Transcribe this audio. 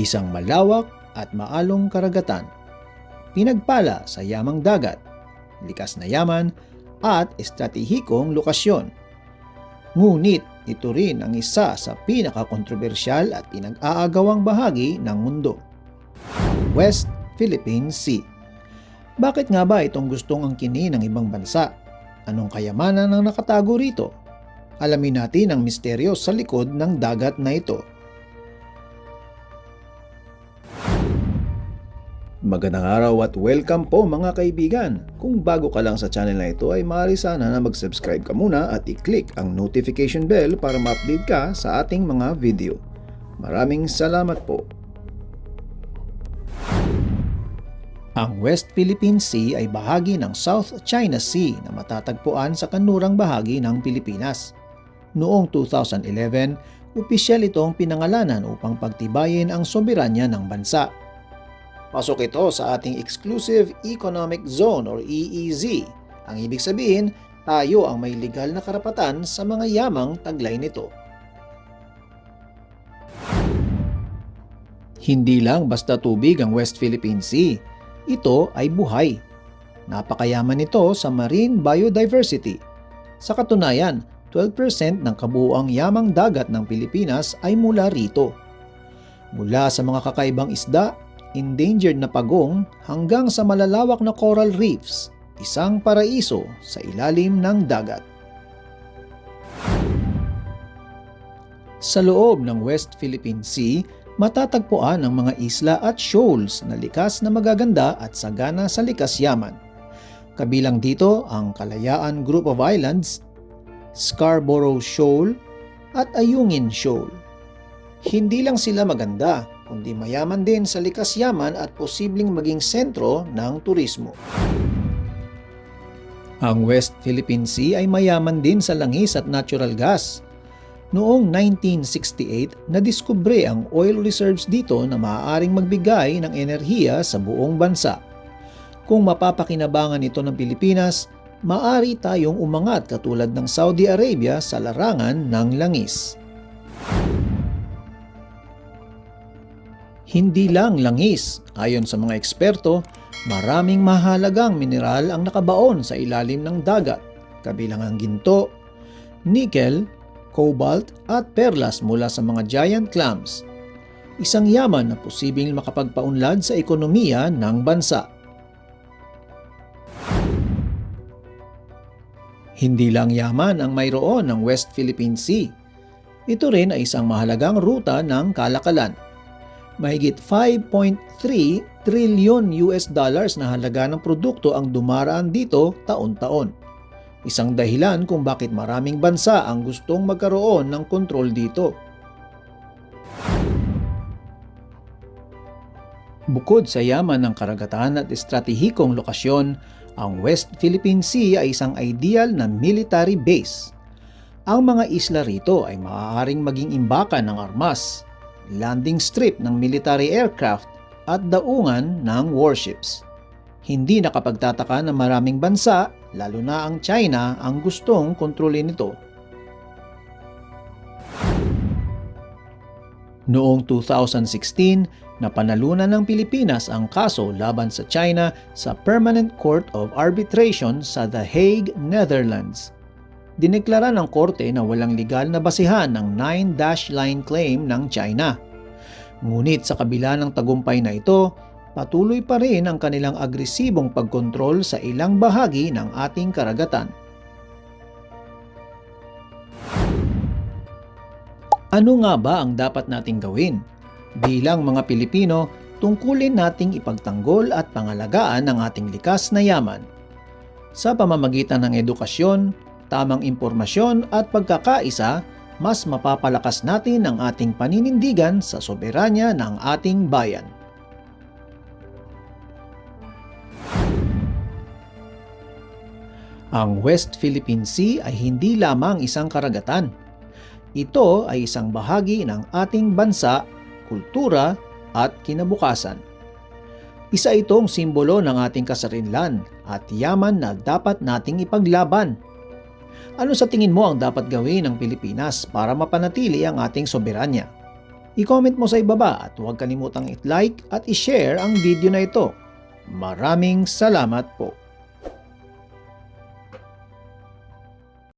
Isang malawak at maalong karagatan. Pinagpala sa yamang dagat, likas na yaman at estratehikong lokasyon. Ngunit ito rin ang isa sa pinakakontrobersyal at pinag-aagawang bahagi ng mundo. West Philippine Sea. Bakit nga ba itong gustong angkinin ng ibang bansa? Anong kayamanan ang nakatago rito? Alamin natin ang misteryo sa likod ng dagat na ito. Magandang araw at welcome po mga kaibigan. Kung bago ka lang sa channel na ito ay maaari sana na mag-subscribe ka muna at i-click ang notification bell para ma-update ka sa ating mga video. Maraming salamat po. Ang West Philippine Sea ay bahagi ng South China Sea na matatagpuan sa kanurang bahagi ng Pilipinas. Noong 2011, opisyal itong pinangalanan upang pagtibayin ang soberanya ng bansa. Pasok ito sa ating Exclusive Economic Zone or EEZ. Ang ibig sabihin, tayo ang may legal na karapatan sa mga yamang taglay nito. Hindi lang basta tubig ang West Philippine Sea. Ito ay buhay. Napakayaman nito sa marine biodiversity. Sa katunayan, 12% ng kabuuang yamang dagat ng Pilipinas ay mula rito. Mula sa mga kakaibang isda, endangered na pagong hanggang sa malalawak na coral reefs, isang paraiso sa ilalim ng dagat. Sa loob ng West Philippine Sea, matatagpuan ang mga isla at shoals na likas na magaganda at sagana sa likas yaman. Kabilang dito ang Kalayaan Group of Islands, Scarborough Shoal at Ayungin Shoal. Hindi lang sila maganda, kundi mayaman din sa likas yaman at posibleng maging sentro ng turismo. Ang West Philippine Sea ay mayaman din sa langis at natural gas. Noong 1968, nadiskubre ang oil reserves dito na maaaring magbigay ng enerhiya sa buong bansa. Kung mapapakinabangan ito ng Pilipinas, maari tayong umangat katulad ng Saudi Arabia sa larangan ng langis. Hindi lang langis, ayon sa mga eksperto, maraming mahalagang mineral ang nakabaon sa ilalim ng dagat, kabilang ang ginto, nickel, cobalt at perlas mula sa mga giant clams. Isang yaman na posibleng makapagpaunlad sa ekonomiya ng bansa. Hindi lang yaman ang mayroon ng West Philippine Sea. Ito rin ay isang mahalagang ruta ng kalakalan. Mahigit 5.3 trilyon US dollars na halaga ng produkto ang dumaraan dito taon-taon. Isang dahilan kung bakit maraming bansa ang gustong magkaroon ng kontrol dito. Bukod sa yaman ng karagatan at estratehikong lokasyon, ang West Philippine Sea ay isang ideal na military base. Ang mga isla rito ay maaaring maging imbakan ng armas, landing strip ng military aircraft at daungan ng warships. Hindi nakapagtataka na maraming bansa, lalo na ang China, ang gustong kontrolin ito. Noong 2016, napanalunan ng Pilipinas ang kaso laban sa China sa Permanent Court of Arbitration sa The Hague, Netherlands. Dineklara ng korte na walang legal na basihan ng 9-dash line claim ng China. Ngunit sa kabila ng tagumpay na ito, patuloy pa rin ang kanilang agresibong pagkontrol sa ilang bahagi ng ating karagatan. Ano nga ba ang dapat nating gawin? Bilang mga Pilipino, tungkulin nating ipagtanggol at pangalagaan ang ating likas na yaman. Sa pamamagitan ng edukasyon, tamang impormasyon at pagkakaisa, mas mapapalakas natin ang ating paninindigan sa soberanya ng ating bayan. Ang West Philippine Sea ay hindi lamang isang karagatan. Ito ay isang bahagi ng ating bansa, kultura at kinabukasan. Isa itong simbolo ng ating kasarinlan at yaman na dapat nating ipaglaban. Ano sa tingin mo ang dapat gawin ng Pilipinas para mapanatili ang ating soberanya? I-comment mo sa ibaba at huwag kalimutang i-like at i-share ang video na ito. Maraming salamat po.